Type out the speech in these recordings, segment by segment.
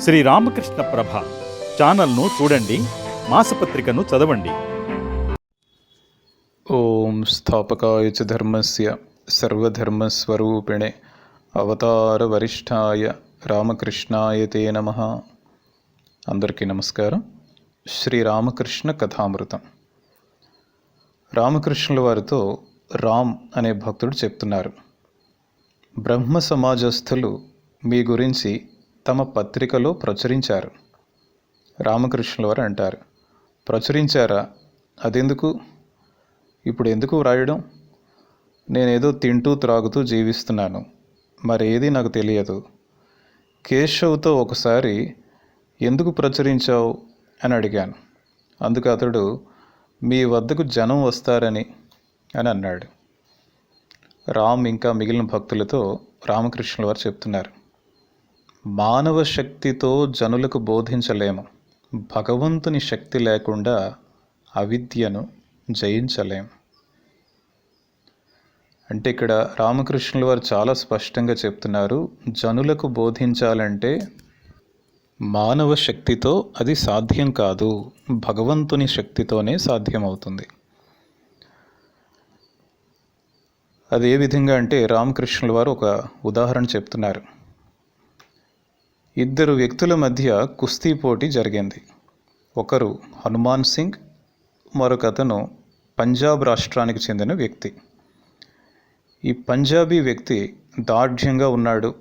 శ్రీ రామకృష్ణ ప్రభ ఛానల్ను చూడండి మాసపత్రికను చదవండి. ఓం స్థాపకాయ చ ధర్మస్య సర్వధర్మస్వరూపిణే అవతారవరిష్ఠాయ రామకృష్ణాయ తే నమ. అందరికీ నమస్కారం. శ్రీ రామకృష్ణ కథామృతం. రామకృష్ణుల వారితో రామ్ అనే భక్తుడు చెప్తున్నారు. బ్రహ్మ సమాజస్థులు మీ గురించి తమ పత్రికలో ప్రచురించారు. రామకృష్ణుల వారు అంటారు ప్రచురించారా? అదెందుకు? ఇప్పుడు ఎందుకు వ్రాయడం? నేనేదో తింటూ త్రాగుతూ జీవిస్తున్నాను. మరేది నాకు తెలియదు. కేశవ్తో ఒకసారి ఎందుకు ప్రచురించావు అని అడిగాను. అందుకు అతడు మీ వద్దకు జనం వస్తారని అని అన్నాడు. రామ్ ఇంకా మిగిలిన భక్తులతో రామకృష్ణుల వారు చెప్తున్నారు. మానవ శక్తితో జనులకు బోధించలేము. భగవంతుని శక్తి లేకుండా అవిద్యను జయించలేం. అంటే ఇక్కడ రామకృష్ణుల వారు చాలా స్పష్టంగా చెప్తున్నారు జనులకు బోధించాలంటే మానవ శక్తితో అది సాధ్యం కాదు. భగవంతుని శక్తితోనే సాధ్యమవుతుంది. అది ఏ విధంగా అంటే రామకృష్ణుల వారు ఒక ఉదాహరణ చెప్తున్నారు. ఇద్దరు వ్యక్తుల మధ్య కుస్తీ పోటీ జరిగింది. ఒకరు హనుమాన్ సింగ్ మరొకతను పంజాబ్ రాష్ట్రానికి చెందిన వ్యక్తి. ఈ పంజాబీ వ్యక్తి దార్ఢ్యంగా ఉన్నాడు.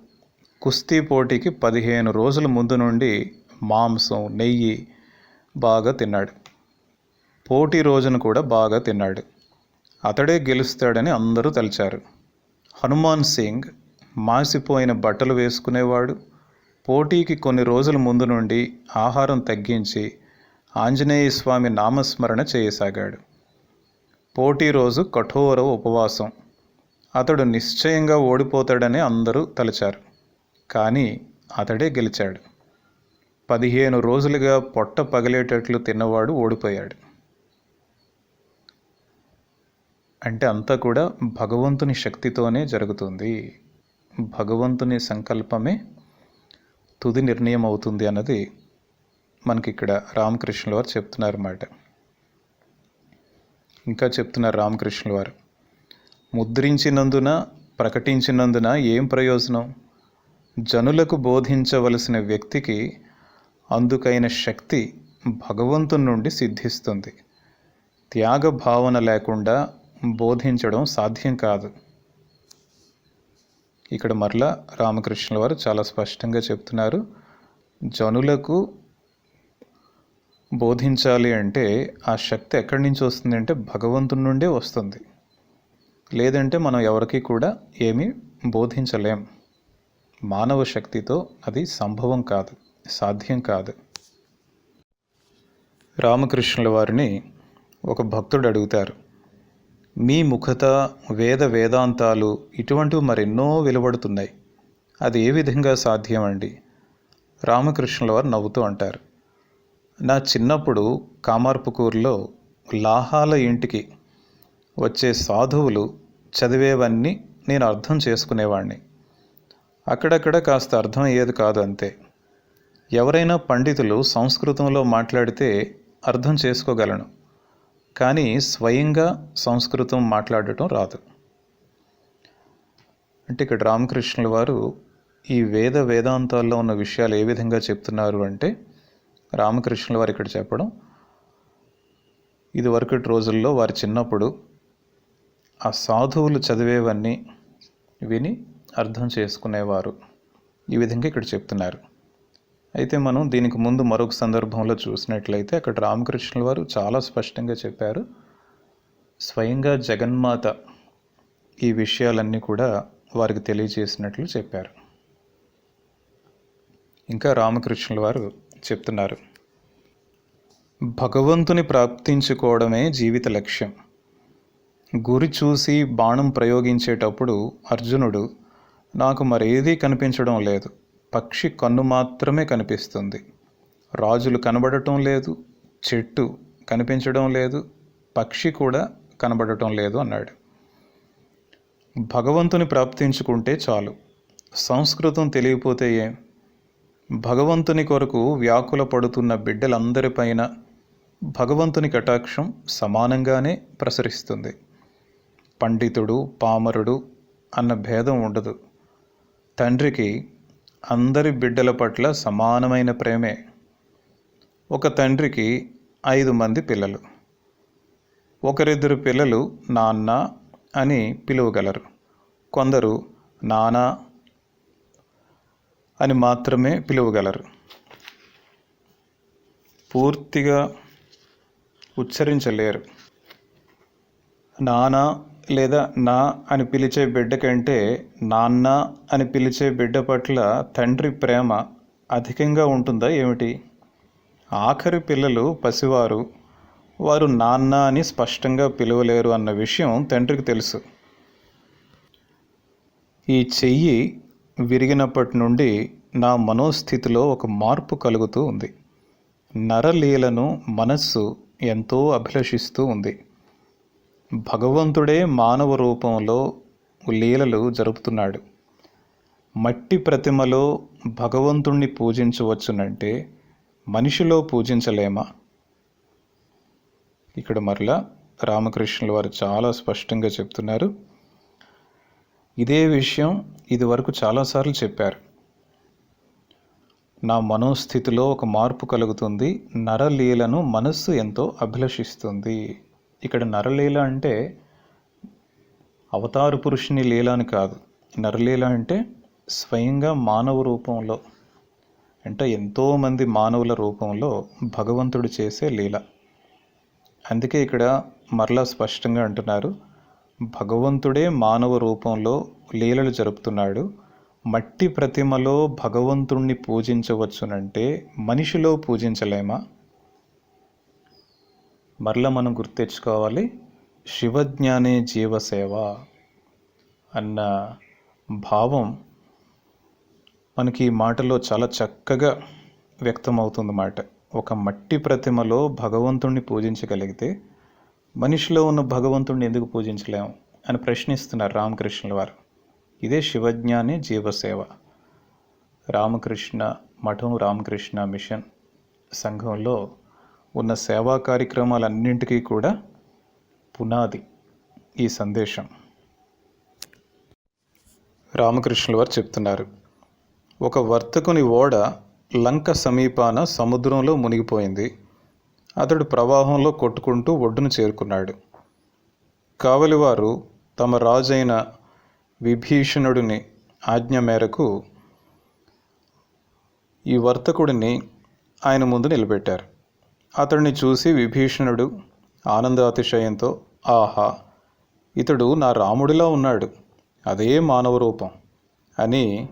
కుస్తీ పోటీకి పదిహేను రోజుల ముందు నుండి మాంసం నెయ్యి బాగా తిన్నాడు. పోటీ రోజున కూడా బాగా తిన్నాడు. అతడే గెలుస్తాడని అందరూ తలిచారు. హనుమాన్ సింగ్ మాసిపోయిన బట్టలు వేసుకునేవాడు. పోటీకి కొన్ని రోజుల ముందు నుండి ఆహారం తగ్గించి ఆంజనేయ స్వామి నామస్మరణ చేయసాగాడు. పోటీ రోజు కఠోర ఉపవాసం. అతడు నిశ్చయంగా ఓడిపోతాడని అందరూ తలచారు. కానీ అతడే గెలిచాడు. పదిహేను రోజులుగా పొట్ట పగిలేటట్లు తిన్నవాడు ఓడిపోయాడు. అంటే అంతా కూడా భగవంతుని శక్తితోనే జరుగుతుంది. భగవంతుని సంకల్పమే తుది నిర్ణయం అవుతుంది అన్నది మనకి ఇక్కడ రామకృష్ణుల వారు చెప్తున్నారు అన్నమాట ఇంకా చెప్తున్నారు రామకృష్ణుల వారు ముద్రించినందున ప్రకటించినందున ఏం ప్రయోజనం? జనులకు బోధించవలసిన వ్యక్తికి అందుకైన శక్తి భగవంతుని నుండి సిద్ధిస్తుంది. త్యాగ భావన లేకుండా బోధించడం సాధ్యం కాదు. ఇక్కడ మరలా రామకృష్ణుల వారు చాలా స్పష్టంగా చెప్తున్నారు. జనులకు బోధించాలి అంటే ఆ శక్తి ఎక్కడి నుంచి వస్తుంది అంటే భగవంతుని నుండే వస్తుంది. లేదంటే మనం ఎవరికి కూడా ఏమీ బోధించలేం. మానవ శక్తితో అది సంభవం కాదు సాధ్యం కాదు. రామకృష్ణుల వారిని ఒక భక్తుడు అడుగుతారు మీ ముఖత వేద వేదాంతాలు ఇటువంటివి మరెన్నో వెలువడుతున్నాయి. అది ఏ విధంగా సాధ్యమండి? రామకృష్ణుల వారు నవ్వుతూ అంటారు. నా చిన్నప్పుడు కామార్పుకూరులో లాహాల ఇంటికి వచ్చే సాధువులు చదివేవన్నీ నేను అర్థం చేసుకునేవాడిని అక్కడక్కడ కాస్త అర్థం అయ్యేది కాదు అంతే. ఎవరైనా పండితులు సంస్కృతంలో మాట్లాడితే అర్థం చేసుకోగలను. కానీ స్వయంగా సంస్కృతం మాట్లాడటం రాదు. అంటే ఇక్కడ రామకృష్ణుల వారు ఈ వేద వేదాంతాల్లో ఉన్న విషయాలు ఏ విధంగా చెప్తున్నారు అంటే రామకృష్ణుల వారు ఇక్కడ చెప్పడం ఇదివరకటి రోజుల్లో వారు చిన్నప్పుడు ఆ సాధువులు చదివేవన్నీ విని అర్థం చేసుకునేవారు. ఈ విధంగా ఇక్కడ చెప్తున్నారు. అయితే మనం దీనికి ముందు మరొక సందర్భంలో చూసినట్లయితే అక్కడ రామకృష్ణుల వారు చాలా స్పష్టంగా చెప్పారు. స్వయంగా జగన్మాత ఈ విషయాలన్నీ కూడా వారికి తెలియజేసినట్లు చెప్పారు. ఇంకా రామకృష్ణుల వారు చెప్తున్నారు. భగవంతుని ప్రాప్తించుకోవడమే జీవిత లక్ష్యం. గురి చూసి బాణం ప్రయోగించేటప్పుడు అర్జునుడు నాకు మరేదీ కనిపించడం లేదు. పక్షి కన్ను మాత్రమే కనిపిస్తుంది. రాజులు కనబడటం లేదు చెట్టు కనిపించడం లేదు పక్షి కూడా కనబడటం లేదు అన్నాడు. భగవంతుని ప్రాప్తించుకుంటే చాలు. సంస్కృతం తెలియపోతే ఏం? భగవంతుని కొరకు వ్యాకుల పడుతున్న బిడ్డలందరిపైన భగవంతుని కటాక్షం సమానంగానే ప్రసరిస్తుంది. పండితుడు పామరుడు అన్న భేదం ఉండదు. తండ్రికి అందరి బిడ్డల పట్ల సమానమైన ప్రేమే. ఒక తండ్రికి ఐదు మంది పిల్లలు. ఒకరిద్దరు పిల్లలు నాన్న అని పిలువగలరు. కొందరు నానా అని మాత్రమే పిలువగలరు. పూర్తిగా ఉచ్చరించలేరు. నానా లేదా నా అని పిలిచే బిడ్డ కంటే నాన్న అని పిలిచే బిడ్డ పట్ల తండ్రి ప్రేమ అధికంగా ఉంటుందా ఏమిటి? ఆఖరి పిల్లలు పసివారు. వారు నాన్న అని స్పష్టంగా పిలవలేరు అన్న విషయం తండ్రికి తెలుసు. ఈ చెయ్యి విరిగినప్పటి నుండి నా మనోస్థితిలో ఒక మార్పు కలుగుతూ ఉంది. నరలీలను మనస్సు ఎంతో అభిలషిస్తూ ఉంది. భగవంతుడే మానవ రూపంలో లీలలు జరుపుతున్నాడు. మట్టి ప్రతిమలో భగవంతుణ్ణి పూజించవచ్చునంటే మనిషిలో పూజించలేమా? ఇక్కడ మరలా రామకృష్ణుల వారు చాలా స్పష్టంగా చెప్తున్నారు. ఇదే విషయం ఇదివరకు చాలాసార్లు చెప్పారు. నా మనోస్థితిలో ఒక మార్పు కలుగుతుంది నరలీలను మనస్సు ఎంతో అభిలషిస్తుంది. ఇక్కడ నరలీల అంటే అవతారు పురుషుని లీల అని కాదు. నరలీల అంటే స్వయంగా మానవ రూపంలో అంటే ఎంతోమంది మానవుల రూపంలో భగవంతుడు చేసే లీల. అందుకే ఇక్కడ మరలా స్పష్టంగా అంటున్నారు భగవంతుడే మానవ రూపంలో లీలలు జరుపుతున్నాడు. మట్టి ప్రతిమలో భగవంతుణ్ణి పూజించవచ్చునంటే మనిషిలో పూజించలేమా? మరలా మనం గుర్తెచ్చుకోవాలి శివజ్ఞానే జీవసేవ అన్న భావం మనకి ఈ మాటలో చాలా చక్కగా వ్యక్తమవుతుంది మాట. ఒక మట్టి ప్రతిమలో భగవంతుణ్ణి పూజించగలిగితే మనిషిలో ఉన్న భగవంతుణ్ణి ఎందుకు పూజించలేము అని ప్రశ్నిస్తున్నారు రామకృష్ణుల వారు. ఇదే శివజ్ఞానే జీవసేవ. రామకృష్ణ మఠం రామకృష్ణ మిషన్ సంఘంలో ఉన్న సేవా కార్యక్రమాలన్నింటికీ కూడా పునాది ఈ సందేశం. రామకృష్ణుల వారు చెప్తున్నారు ఒక వర్తకుని ఓడ లంక సమీపాన సముద్రంలో మునిగిపోయింది. అతడు ప్రవాహంలో కొట్టుకుంటూ ఒడ్డును చేరుకున్నాడు. కావలివారు తమ రాజైన విభీషణుడిని ఆజ్ఞ మేరకు ఈ వర్తకుడిని ఆయన ముందు నిలబెట్టారు. అతడిని చూసి విభీషణుడు ఆనందాతిశయంతో ఆహా ఇతడు నా రాముడిలా ఉన్నాడు అదే మానవ రూపం అని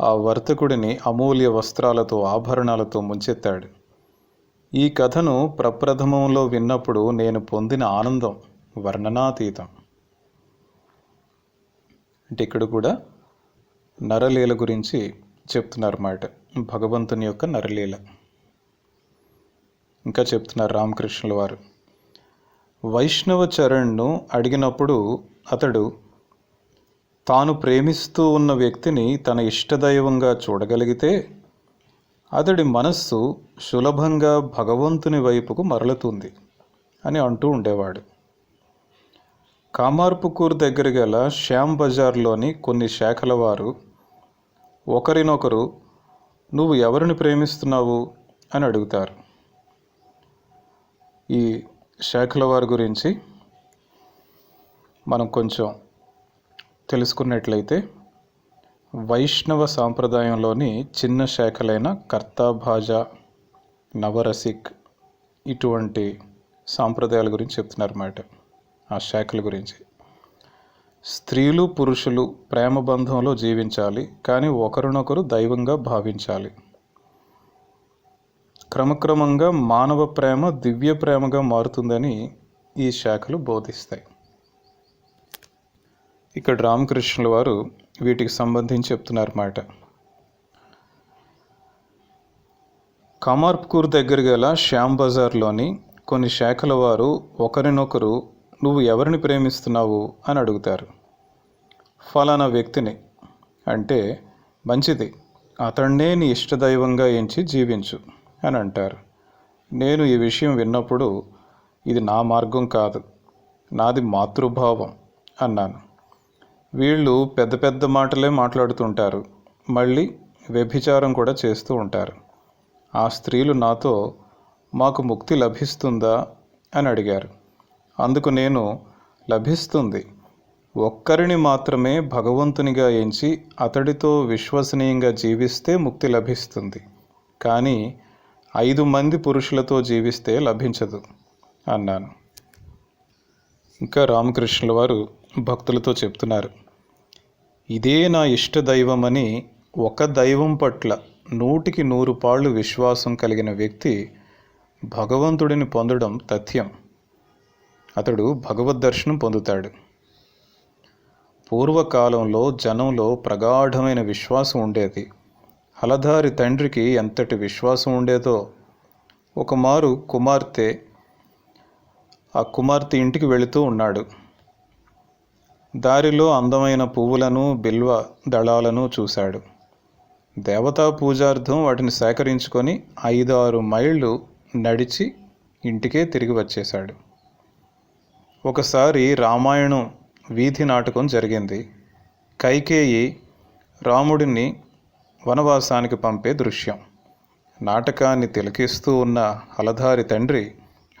ఆ వర్తకుడిని అమూల్య వస్త్రాలతో ఆభరణాలతో ముంచెత్తాడు. ఈ కథను ప్రప్రథమంలో విన్నప్పుడు నేను పొందిన ఆనందం వర్ణనాతీతం. అంటే ఇక్కడ కూడా నరలీల గురించి చెప్తున్నారన్నమాట భగవంతుని యొక్క నరలీల. ఇంకా చెప్తున్నారు రామకృష్ణుల వారు. వైష్ణవ చరణ్ను అడిగినప్పుడు అతడు తాను ప్రేమిస్తూ ఉన్న వ్యక్తిని తన ఇష్టదైవంగా చూడగలిగితే అతడి మనస్సు సులభంగా భగవంతుని వైపుకు మరలుతుంది అని అంటూ ఉండేవాడు. కామార్పుకూర్ దగ్గర గల శ్యామ్ బజార్లోని కొన్ని శాఖల వారు ఒకరినొకరు నువ్వు ఎవరిని ప్రేమిస్తున్నావు? అని అడుగుతారు. ఈ శాఖల వారి గురించి మనం కొంచెం తెలుసుకున్నట్లయితే వైష్ణవ సాంప్రదాయంలోని చిన్న శాఖలైన కర్తాభాజ నవరసిక్ ఇటువంటి సాంప్రదాయాల గురించి చెప్తున్నారన్నమాట ఆ శాఖల గురించి. స్త్రీలు పురుషులు ప్రేమ బంధంలో జీవించాలి కానీ ఒకరినొకరు దైవంగా భావించాలి. క్రమక్రమంగా మానవ ప్రేమ దివ్య ప్రేమగా మారుతుందని ఈ శాఖలు బోధిస్తాయి. ఇక్కడ రామకృష్ణుల వారు వీటికి సంబంధించి చెప్తున్నారన్నమాట. కమార్పూర్ దగ్గర గల శ్యామ్ బజార్లోని కొన్ని శాఖల వారు ఒకరినొకరు నువ్వు ఎవరిని ప్రేమిస్తున్నావు? అని అడుగుతారు. ఫలానా వ్యక్తిని. అంటే మంచిది. అతన్నే నీ ఇష్టదైవంగా ఎంచి జీవించు. అని అంటారు. నేను ఈ విషయం విన్నప్పుడు ఇది నా మార్గం కాదు నాది మాతృభావం అన్నాను. వీళ్ళు పెద్ద పెద్ద మాటలే మాట్లాడుతుంటారు మళ్ళీ వ్యభిచారం కూడా చేస్తూ ఉంటారు. ఆ స్త్రీలు నాతో మాకు ముక్తి లభిస్తుందా? అని అడిగారు. అందుకు నేను లభిస్తుంది. ఒక్కరిని మాత్రమే భగవంతునిగా ఎంచి అతడితో విశ్వసనీయంగా జీవిస్తే ముక్తి లభిస్తుంది. కానీ ఐదు మంది పురుషులతో జీవిస్తే లభించదు అన్నాను. ఇంకా రామకృష్ణుల వారు భక్తులతో చెప్తున్నారు ఇదే నా ఇష్ట దైవమని ఒక దైవం పట్ల నూటికి నూరు పాళ్ళు విశ్వాసం కలిగిన వ్యక్తి భగవంతుడిని పొందడం తథ్యం. అతడు భగవద్ దర్శనం పొందుతాడు. పూర్వకాలంలో జనంలో ప్రగాఢమైన విశ్వాసం ఉండేది. హలధారి తండ్రికి ఎంతటి విశ్వాసం ఉండేదో. ఒకమారు కుమార్తె ఆ కుమార్తె ఇంటికి వెళుతూ ఉన్నాడు. దారిలో అందమైన పువ్వులను బిల్వ దళాలను చూశాడు. దేవతా పూజార్థం వాటిని సేకరించుకొని ఐదు ఆరు మైళ్ళు నడిచి ఇంటికే తిరిగి వచ్చేశాడు. ఒకసారి రామాయణం వీధి నాటకం జరిగింది. కైకేయి రాముడిని వనవాసానికి పంపే దృశ్యం. నాటకాన్ని తిలకిస్తూ ఉన్న హలధారి తండ్రి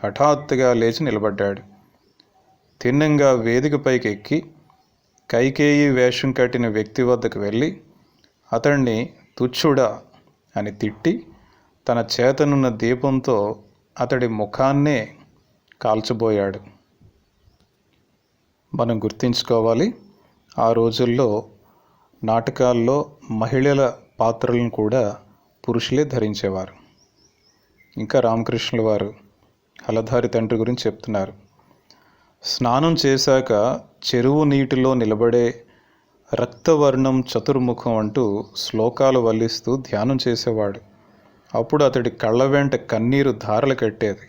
హఠాత్తుగా లేచి నిలబడ్డాడు. తిన్నంగా వేదికపైకి ఎక్కి కైకేయి వేషం కట్టిన వ్యక్తి వద్దకు వెళ్ళి అతణ్ణి తుచ్చుడా అని తిట్టి తన చేతనున్న దీపంతో అతడి ముఖాన్నే కాల్చబోయాడు. మనం గుర్తుంచుకోవాలి ఆ రోజుల్లో నాటకాల్లో మహిళల పాత్రలను కూడా పురుషులే ధరించేవారు. ఇంకా రామకృష్ణుల వారు హలధారి తండ్రి గురించి చెప్తున్నారు. స్నానం చేశాక చెరువు నీటిలో నిలబడే రక్తవర్ణం చతుర్ముఖం అంటూ శ్లోకాలు వల్లిస్తూ ధ్యానం చేసేవాడు. అప్పుడు అతడి కళ్ళ వెంట కన్నీరు ధారలు కట్టేది.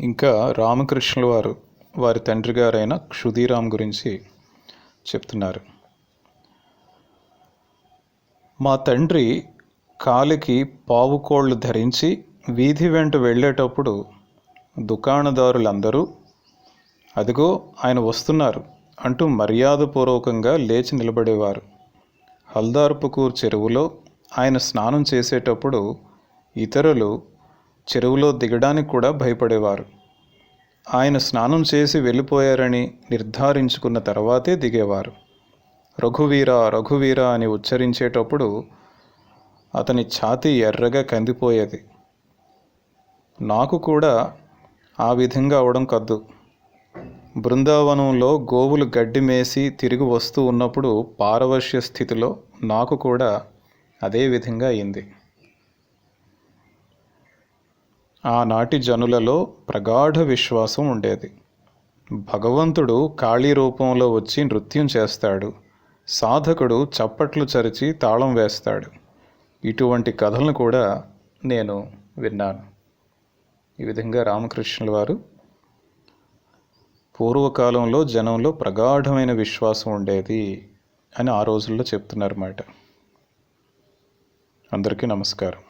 ఇంకా రామకృష్ణుల వారు వారి తండ్రి గారైన క్షుదీరామ్ గురించి చెప్తున్నారు. మా తండ్రి కాలికి పావుకోళ్ళు ధరించి వీధి వెంట వెళ్ళేటప్పుడు దుకాణదారులందరూ అదిగో ఆయన వస్తున్నారు అంటూ మర్యాదపూర్వకంగా లేచి నిలబడేవారు. హల్దార్పుకూర్ చెరువులో ఆయన స్నానం చేసేటప్పుడు ఇతరులు చెరువులో దిగడానికి కూడా భయపడేవారు. ఆయన స్నానం చేసి వెళ్ళిపోయారని నిర్ధారించుకున్న తర్వాతే దిగేవారు. రఘువీర రఘువీర అని ఉచ్చరించేటప్పుడు అతని ఛాతి ఎర్రగా కందిపోయేది. నాకు కూడా ఆ విధంగా అవడం కద్దు. బృందావనంలో గోవులు గడ్డి మేసి తిరిగి వస్తూ ఉన్నప్పుడు పారవశ్య స్థితిలో నాకు కూడా అదే విధంగా అయింది. ఆనాటి జనులలో ప్రగాఢ విశ్వాసం ఉండేది. భగవంతుడు ఖాళీ రూపంలో వచ్చి నృత్యం చేస్తాడు. సాధకుడు చప్పట్లు చరిచి తాళం వేస్తాడు. ఇటువంటి కథలను కూడా నేను విన్నాను. ఈ విధంగా రామకృష్ణుల వారు పూర్వకాలంలో జనంలో ప్రగాఢమైన విశ్వాసం ఉండేది అని ఆ రోజుల్లో చెప్తున్నారన్నమాట. అందరికీ నమస్కారం.